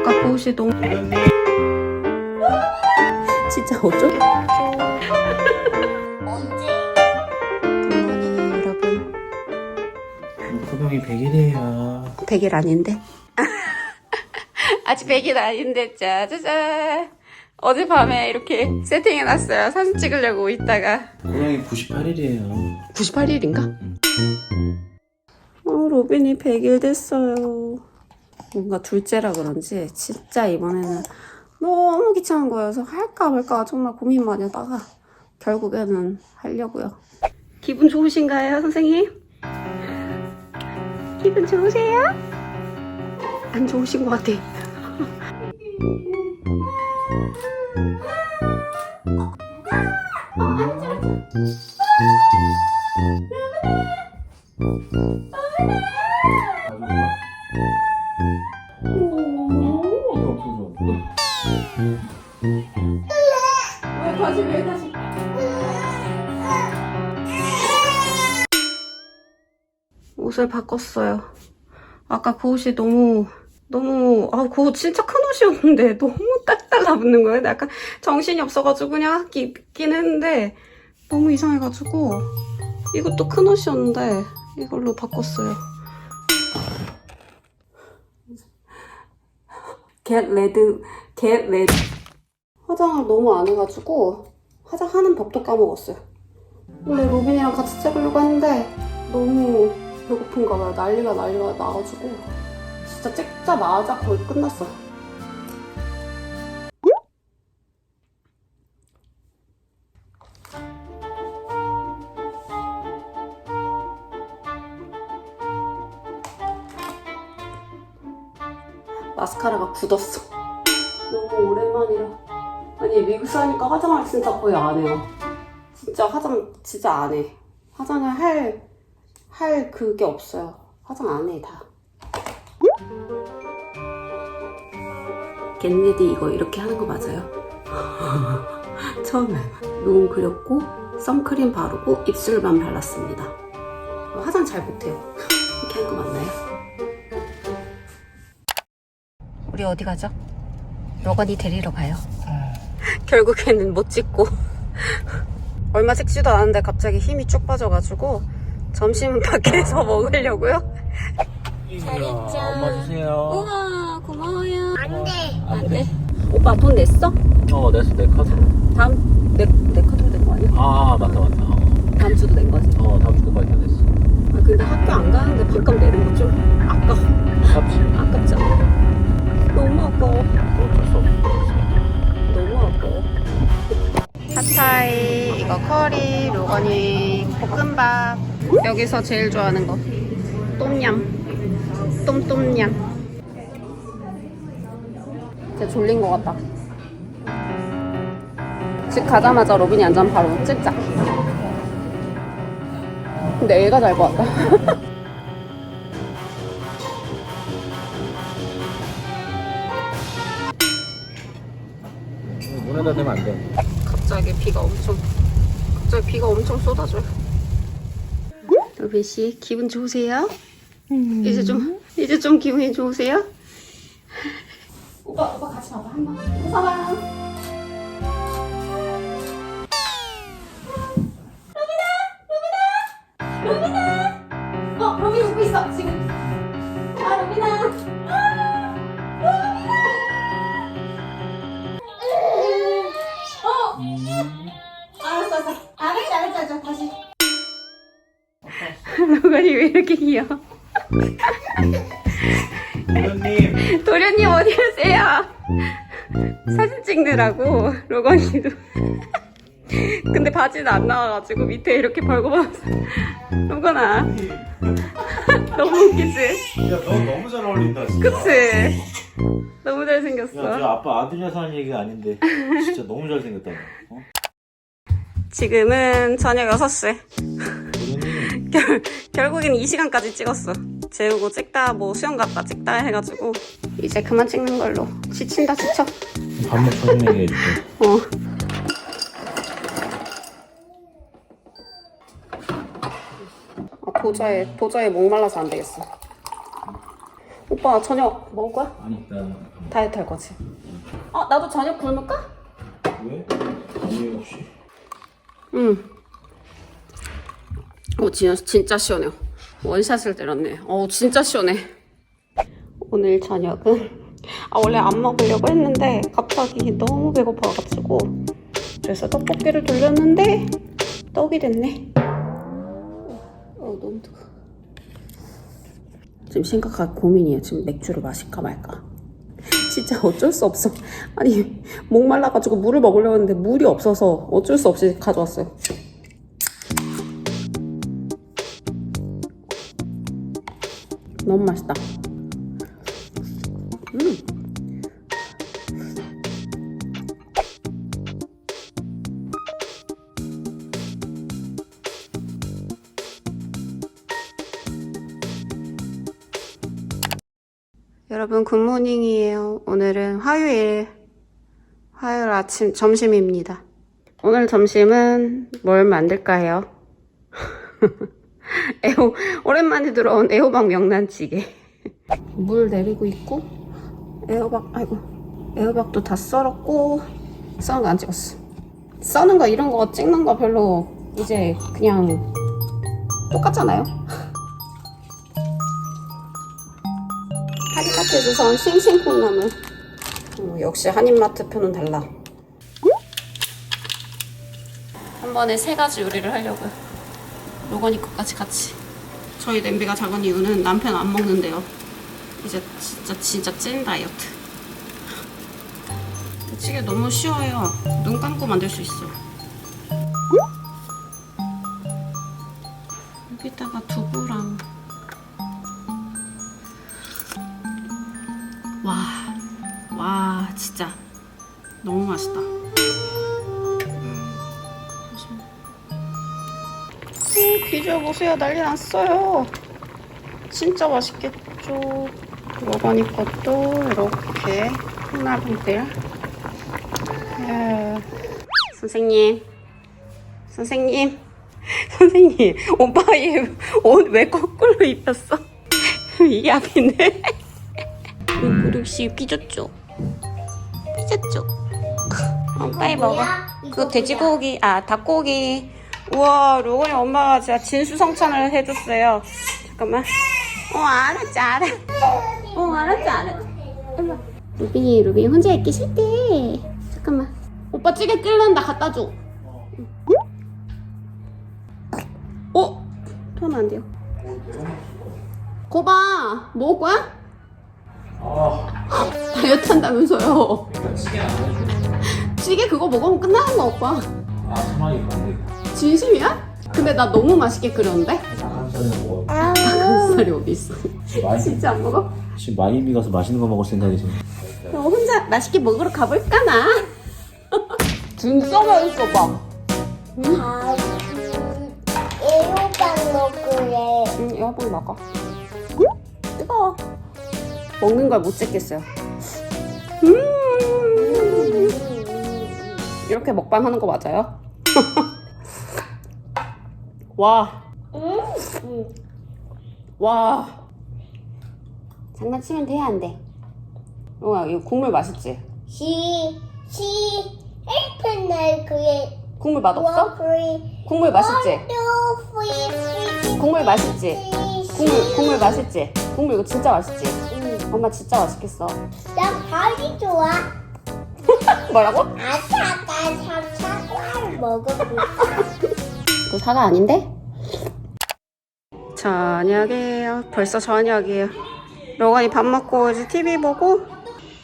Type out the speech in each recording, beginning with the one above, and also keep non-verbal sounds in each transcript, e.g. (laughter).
아까 그 옷이 너무 진짜 어쩌? 굿모닝 여러분 구동이 100일이에요. 100일 아닌데? 아직 100일 아닌데 짜자잔 어젯밤에 이렇게 세팅해놨어요 사진 찍으려고 있다가 구동이 98일이에요. 98일인가? 어, 로빈이 100일 됐어요. 뭔가 둘째라 그런지 진짜 이번에는 너무 귀찮은 거여서 할까 말까 정말 고민 많이 하다가 결국에는 하려고요. 기분 좋으신가요, 선생님? 기분 좋으세요? 안 좋으신 것 같아. (laughs) 옷을 바꿨어요. 아까 그 옷이 너무 너무 아그 옷 진짜 큰 옷이었는데 (laughs) 너무 딱 달라붙는 거예요. 약간 정신이 없어가지고 그냥 입긴 했는데 너무 이상해가지고 이것도 큰 옷이었는데 이걸로 바꿨어요. get 레드 get 레드 화장을 너무 안 해가지고 화장하는 법도 까먹었어요. 원래 로빈이랑 같이 찍으려고 했는데 너무 배고픈가 봐요. 난리가 난리가 나가지고 진짜 찍자마자 거의 끝났어. 마스카라가 굳었어. 너무 오랜만이라. 아니 미국 사니까 화장을 진짜 거의 안 해요. 진짜 화장 진짜 안 해. 화장을 할, 할 그게 없어요. 화장 안 해, 다. 겟레디 이거 이렇게 하는 거 맞아요? (laughs) 처음에 눈 그렸고 선크림 바르고 입술만 발랐습니다. 화장 잘 못해요. (laughs) 이렇게 하는 거 맞나요? 우리 어디 가죠? 로건이 데리러 가요. (laughs) 결국에는 못 찍고 얼마 찍지도 않았는데 갑자기 힘이 쭉 빠져가지고 점심은 밖에서 (laughs) 먹으려고요. 잘했죠. 엄마 주세요. 우와 고마워요. 안 돼 안 돼. 오빠 돈 냈어? 어, 냈어, 내 카드로. 다음 내, 내 카드로 된거 아니야? 아, 맞다, 맞다. 어, 다음 주도 낸 거지. 어 다음 주까지 다 냈어. 아 근데 학교 안 가는데 반값 내는 거 좀 아까 값지. 아깝잖아. 너무 아까워. 어쩔 수 없어. 너무 아까워. 핫타이, 이거 커리, 로건이, 볶음밥. 여기서 제일 좋아하는 거. 똠얌. 똠똠얌. 진짜 졸린 것 같다. 집 가자마자 로빈이 앉으면 바로 찍자. 근데 애가 잘 것 같다. 문에다 대면 안 돼. 갑자기 비가 엄청 갑자기 비가 엄청 쏟아져요. 로빈 씨 기분 좋으세요? 이제 좀 이제 좀 기분이 좋으세요? 오빠 오빠 같이 봐봐 한번 웃어봐. 부모님. 도련님 어디 가세요? 사진 찍느라고 로건이도 근데 바지는 안 나와가지고 밑에 이렇게 벌거벗었어 로건아 너무 웃기지? 야, 너 너무 잘 어울린다, 진짜. 그치? 너무 야, 저 잘생겼어 아빠 아들이라서 하는 얘기가 아닌데. 진짜 너무 잘생겼다. 너. 어? 지금은 저녁 6시 부모님. 결, 결국엔 이 시간까지 찍었어. 재우고 찍다, 뭐 수영 갔다 찍다 해가지고 이제 그만 찍는 걸로. 지친다, 지쳐. 밥 먹고 좀 얘기해줄게. 어. 아, 도저히, 도저히 목말라서 안 되겠어. 오빠 저녁 먹을 거야? 아니 나 다이어트 할 거지? 어 나도 저녁 굶을까? 왜? 아니 혹시 응. 어, 진짜, 진짜 시원해요. 원샷을 때렸네. 어, 진짜 시원해. 오늘 저녁은, 아, 원래 안 먹으려고 했는데, 갑자기 너무 배고파가지고, 그래서 떡볶이를 돌렸는데, 떡이 됐네. 어, 너무 뜨거 지금 심각하게 고민이에요. 지금 맥주를 마실까 말까. 진짜 어쩔 수 없어. 아니, 목말라가지고 물을 먹으려고 했는데 물이 없어서 어쩔 수 없이 가져왔어요. 너무 맛있다. 음. 여러분 굿모닝이에요. 오늘은 화요일 화요일 아침 점심입니다. 오늘 점심은 뭘 만들까요? (laughs) (laughs) 애호 오랜만에 들어온 애호박 명란찌개. (laughs) 물 내리고 있고 애호박 아이고 애호박도 다 썰었고 써는 거 안 찍었어. 써는 거 이런 거 찍는 거 별로 이제 그냥 똑같잖아요. (laughs) 한인마트에서 산 싱싱콩나물. 어, 역시 한인마트 표는 달라. 한 번에 세 가지 요리를 하려고요. 로건이 것까지 같이. 저희 냄비가 작은 이유는 남편 안 먹는데요. 이제 진짜 진짜 찐 다이어트. 찌개 너무 쉬워요. 눈 감고 만들 수 있어요. 여기다가 두부랑 와, 와, 진짜 너무 맛있다. 비주얼 보세요. 난리 났어요. 진짜 맛있겠죠. 로건이 것도 이렇게 콩나물들. 예. 선생님, 선생님, (laughs) 선생님, 오빠 얘옷 왜 거꾸로 입혔어? (laughs) 이게 앞인데? (laughs) 그릇이 삐졌죠? 삐졌죠? 어, 빨리 먹어. 그거 돼지고기, 아, 닭고기. 우와, 로건이 엄마가 진짜 진수성찬을 해줬어요. 잠깐만. 어, 알았지, 알았. 어, 알았지, 알았. 일로 와. 루빈이, 루빈이 혼자 있기 싫대. 잠깐만. 오빠 찌개 끓는다, 갖다 줘. 응? 어? 토하면 안 돼요. 거봐, 먹을 거야? 다이어트 한다면서요. 찌개 그거 먹으면 끝나는 거 오빠. 아 참아이 반대 진심이야? 근데 나 너무 맛있게 끓였는데? 닭가슴살은 뭐 닭가슴살이 어디 있어? 진짜 안 먹어? 지금 마이미 가서 맛있는 거 먹을 생각이지 너 혼자 맛있게 먹으러 가볼까 나? 진짜 맛있어 봐. 아, 애호박 먹으래. 응, 여보 먹어. 뜨거워. 먹는 걸 못 찍겠어요. 음. 이렇게 먹방 하는 거 맞아요? (laughs) 와. 와. 장난치면 돼, 안 돼? 어, 이거 국물 맛있지? 시, 시, 일픈 날 그게 국물 맛없어? 국물 맛있지? 국물 맛있지? 국물, 국물 맛있지? 국물 이거 진짜 맛있지? 응. 엄마 진짜 맛있겠어. 나 밥이 좋아. (laughs) 뭐라고? 아차가 사과를 먹어볼까? 그 사과 아닌데? 저녁이에요. 벌써 저녁이에요. 로건이 밥 먹고 이제 TV 보고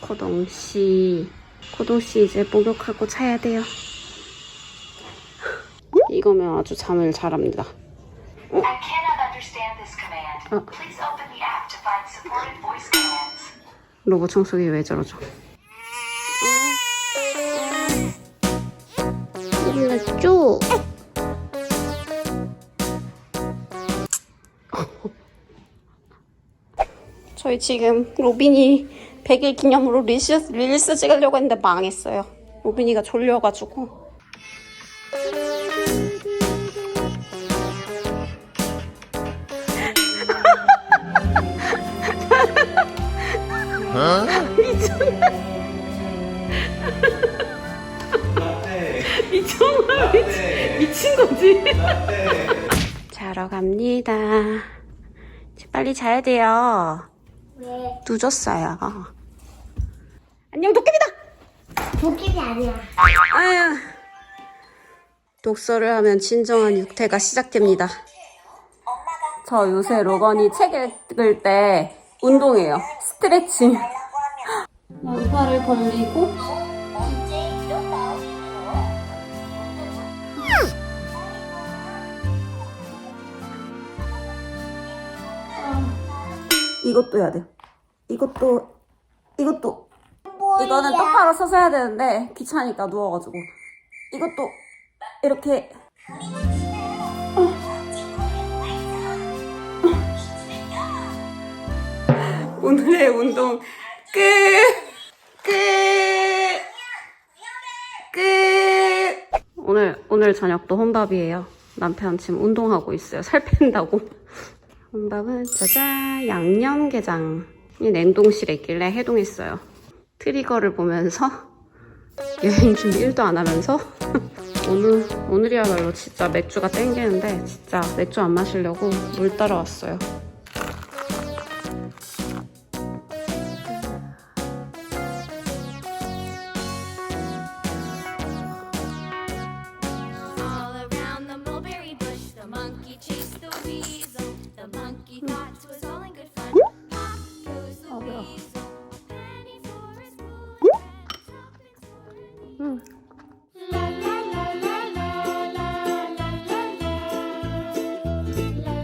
고동 씨, 고동 씨 이제 목욕하고 자야 돼요. 이거면 아주 잠을 잘합니다. I cannot understand this command. Oh. Please open the app to find supported voice commands. 로봇 청소기 왜 저러죠? 일났죠? 저희 지금 로빈이 100일 기념으로 릴스, 릴스 찍으려고 했는데 망했어요. 로빈이가 졸려가지고. 미쳤나? 미친, 미친 거지? 자러 갑니다. 빨리 자야 돼요. 왜? 늦었어요. 안녕, 도깨비다! 도끼이 아니야. 아유. 독서를 하면 진정한 육퇴가 시작됩니다. 저 요새 로건이 책 읽을 때 운동해요. 스트레칭. 양팔을 벌리고 이것도 해야 돼요. 이것도 이것도 이거는 똑바로 서서 해야 되는데 귀찮으니까 누워가지고 이것도 이렇게 오늘의 운동 끝! 끝! 끝! 오늘 오늘 저녁도 혼밥이에요. 남편 지금 운동하고 있어요. 살 뺀다고. 혼밥은 짜잔 양념게장이 냉동실에 있길래 해동했어요. 트리거를 보면서 (laughs) 여행 준비 1도 안 하면서 (laughs) 오늘 오늘이야말로 진짜 맥주가 땡기는데 진짜 맥주 안 마시려고 물 따러 왔어요. life.